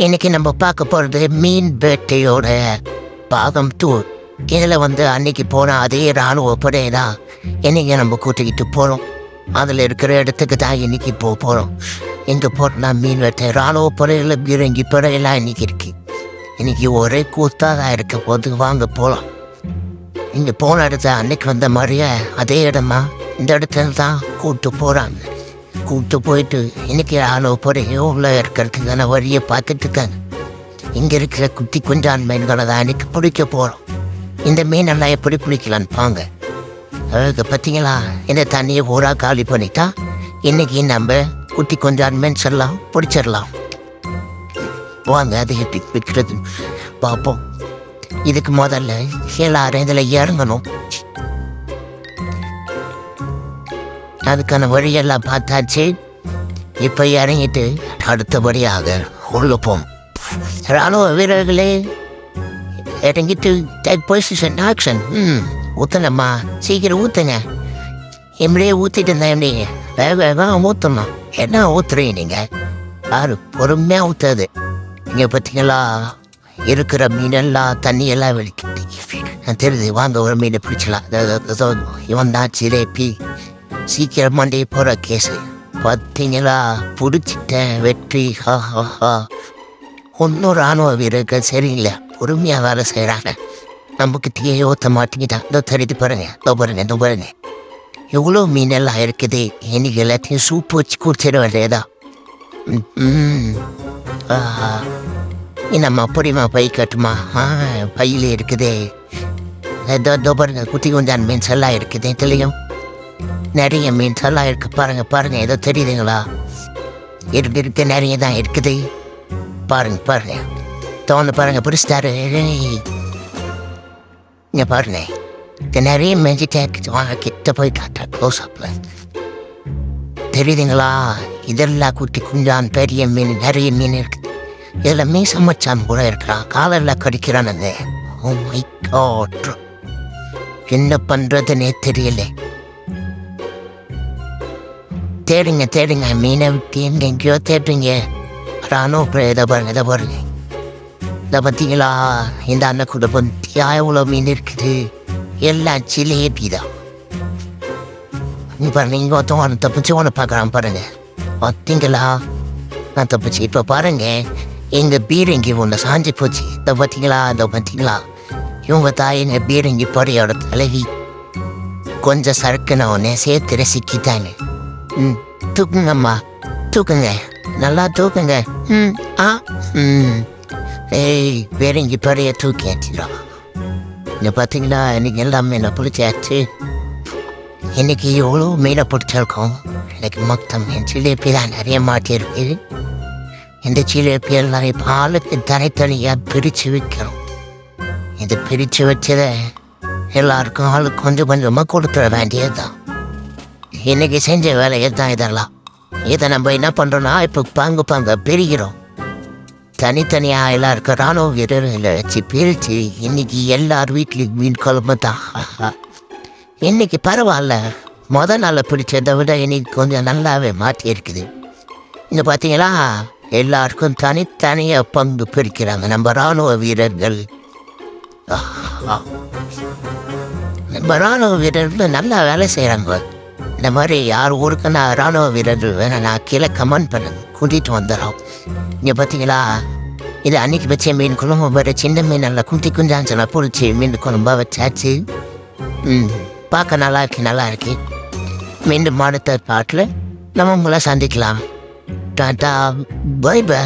இன்னைக்கு நம்ம பார்க்க போகிறது மீன் வேட்டையோட பாகம் டூ இதில் வந்து அன்னைக்கு போன அதே இராணுவ படை தான் இன்னைக்கு நம்ம கூட்டிக்கிட்டு போகிறோம் அதில் இருக்கிற இடத்துக்கு தான் இன்னைக்கு போக போகிறோம் எங்கே போகிறோம்னா மீன் வேட்டை இராணுவ படையில் பீரங்கி படையெல்லாம் இன்னைக்கு இருக்கு. இன்னைக்கு ஒரே கூத்தாக தான் இருக்க போது வாங்க போகலாம் இங்கே போன இடத்த அன்னைக்கு வந்த மாதிரியே அதே இடமா இந்த இடத்துல தான் கூப்பிட்டு போகிறாங்க கூப்பிட்டு போயிட்டு இன்னைக்கு ஆளோ போகிற உள்ள இருக்கிறதுக்கான வழியை பார்த்துட்டு இருக்காங்க. இங்கே இருக்கிற குட்டி குஞ்சான் மீன்களை தான் இன்னைக்கு பிடிக்க போகிறோம் இந்த மீனெல்லாம் எப்படி பிடிக்கலான்னு பாங்க. அதுக்கு பார்த்தீங்களா இந்த தண்ணியை ஊரா காலி பண்ணிட்டா? இன்னைக்கு நம்ம குட்டி குஞ்சான் மீன் எல்லாம் பிடிச்சிடலாம். வாங்க அதை எப்படி பிடிக்கிறது பார்ப்போம். இதுக்கு முதல்ல எல்லாரும் இதில் இறங்கணும். அதுக்கான வழியெல்லாம் பார்த்தாச்சு. இப்போ இறங்கிட்டு அடுத்தபடியாக உள்ளப்போம் ராணுவ வீரர்களே இறங்கிட்டு டேக் பொசிஷன் ஆக்ஷன் ம் ஊற்றலம்மா சீக்கிரம் ஊற்றுங்க எப்படியே ஊற்றிட்டு இருந்தேன் எப்படி? வேக வேகம் ஊற்றணும் என்ன ஊற்றுறீங்க நீங்கள் யாரு பொறுமையாக ஊற்றுறது இங்கே பார்த்தீங்களா இருக்கிற மீனெல்லாம் தண்ணியெல்லாம் வெளிக்கிட்டு தெரியுது வாங்க ஒரு மீனை பிடிச்சலாம் இவன் தான் சிலேபி சீக்கிரம் மண்டி போகிற கேஸு பார்த்தீங்களா பிடிச்சிட்டேன் வெற்றி. ஹா ஹா ஹா. ஒன்றும் ராணுவ வீரர்கள் சரியில்லை. பொறுமையாக வேலை செய்கிறாங்க நமக்கு தீயை ஊற்ற மாட்டேங்கிட்டான் இதோ தெரியுது பாருங்க. இதோ பாருங்க இதோ பாருங்க. எவ்வளோ மீனெல்லாம் இருக்குது? இன்னைக்கு எல்லாத்தையும் சூப்பு வச்சு குடிச்சிட வேண்டியதா? ம், ஆஹா என்னம்மா பொடிமா பை கட்டுமா? ஆ பையில் இருக்குதே. இதோ இதோ பாருங்க. குட்டி குஞ்சான் மீன்ஸ் எல்லாம் இருக்குது. இதுலேயும் நிறைய மீன்ஸ் எல்லாம் இருக்கு பாருங்க பாருங்க ஏதோ தெரியுதுங்களா? இருக்கு இருக்கு நிறைய தான் இருக்குது. பாருங்க பாருங்க. தோணு பாருங்க பிடிச்சிட்டாரு. இங்கே பாருங்க. இங்க நிறைய மெஞ்சிட்டே இருக்குது. வாங்க கிட்ட போய் காட்டுற க்ளோஸ் அப்பில் தெரியுதுங்களா? இதெல்லாம் குட்டி குஞ்சான் பெரிய மீன் நிறைய மீன் இருக்குது. இதில் மீன் சமைச்சான் கூட இருக்கிறான். காலெல்லாம் கடிக்கிறானுங்க ஓ மை காட் oh என்ன பண்ணுறதுன்னே தெரியல. தேடுங்க தேடுங்க மீனை விட்டு எங்கெங்கேயோ தேடுறீங்க ராணுவ இதை பாருங்க இதை பாருங்க இதை பார்த்தீங்களா இந்த அண்ணன் கூட பத்தியா எவ்வளோ மீன் இருக்குது எல்லாம் சிலேபி தான் நீ பாருங்க இங்கே ஒருத்தன் ஒன்று தப்பிச்சு ஒன்று பார்க்குறான் பாருங்க பார்த்தீங்களா நான் தப்பிச்சு இப்போ பாருங்க எங்கள் பீரங்கி ஒன்று சாஞ்சி போச்சு இதை பார்த்தீங்களா இதை பார்த்தீங்களா இவங்க தாயின பீரங்கி படையோட தலைவி கொஞ்சம் சறுக்குன உடனே சேர்த்து ரசிக்கிட்டாங்க ம். தூக்குங்கம்மா. தூக்குங்க. நல்லா தூக்குங்க. ம் ஆ ம். ஏய் பெரு இங்கே பெரிய தூக்கி ஆச்சுடும் இங்கே பார்த்தீங்களா இன்னைக்கு எல்லாம் மீனை பிடிச்சாச்சு. இன்னைக்கு எவ்வளோ மீனை பிடிச்சிருக்கோம். எனக்கு மொத்தம் என் ஜிலேபி தான் நிறைய மாட்டியிருக்கு இந்த ஜிலேபி எல்லாம் இப்போ ஆளுக்கு தனித்தனியாக பிரித்து வைக்கிறோம். இது பிரித்து வச்சதை எல்லாருக்கும் ஆளுக்கு கொஞ்சம் கொஞ்சமாக கொடுத்துட வேண்டியதுதான். இன்னைக்கு செஞ்ச வேலையை தான் இதெல்லாம் இதை நம்ம என்ன பண்ணுறோம்னா இப்போ பங்கு பங்கு பிரிக்கிறோம் தனித்தனியாக எல்லாருக்கும் ராணுவ வீரர்களை வச்சு பிரித்து இன்னைக்கு எல்லார் வீட்லேயும் மீன் குழம்பு தான். இன்னைக்கு பரவாயில்ல. முத நாளை பிடிச்சதை விட இன்னைக்கு கொஞ்சம் நல்லாவே மாற்றி இருக்குது. இங்கே பார்த்தீங்களா எல்லாருக்கும் தனித்தனியாக பங்கு பிரிக்கிறாங்க நம்ம ராணுவ வீரர்கள். நம்ம ராணுவ வீரர்கள் நல்லா வேலை செய்கிறாங்க இந்த மாதிரி யார் ஊருக்கு நான் ராணுவ வீரர் வேணா நான் கீழே கமெண்ட் பண்ணுங்க. கூட்டிகிட்டு வந்துடுறோம் இங்கே பார்த்தீங்களா இது அன்னைக்கு வச்ச மீன் குழம்பு வேறு சின்ன மீன் நல்லா குட்டி குஞ்சாஞ்சனா பொரிச்சு மீன் குழம்பா வச்சாச்சு. ம் பார்க்க நல்லா இருக்கு நல்லா இருக்கு. மீண்டும் அடுத்த பாட்டில் நம்ம உங்களை சந்திக்கலாம். Tata bye bye.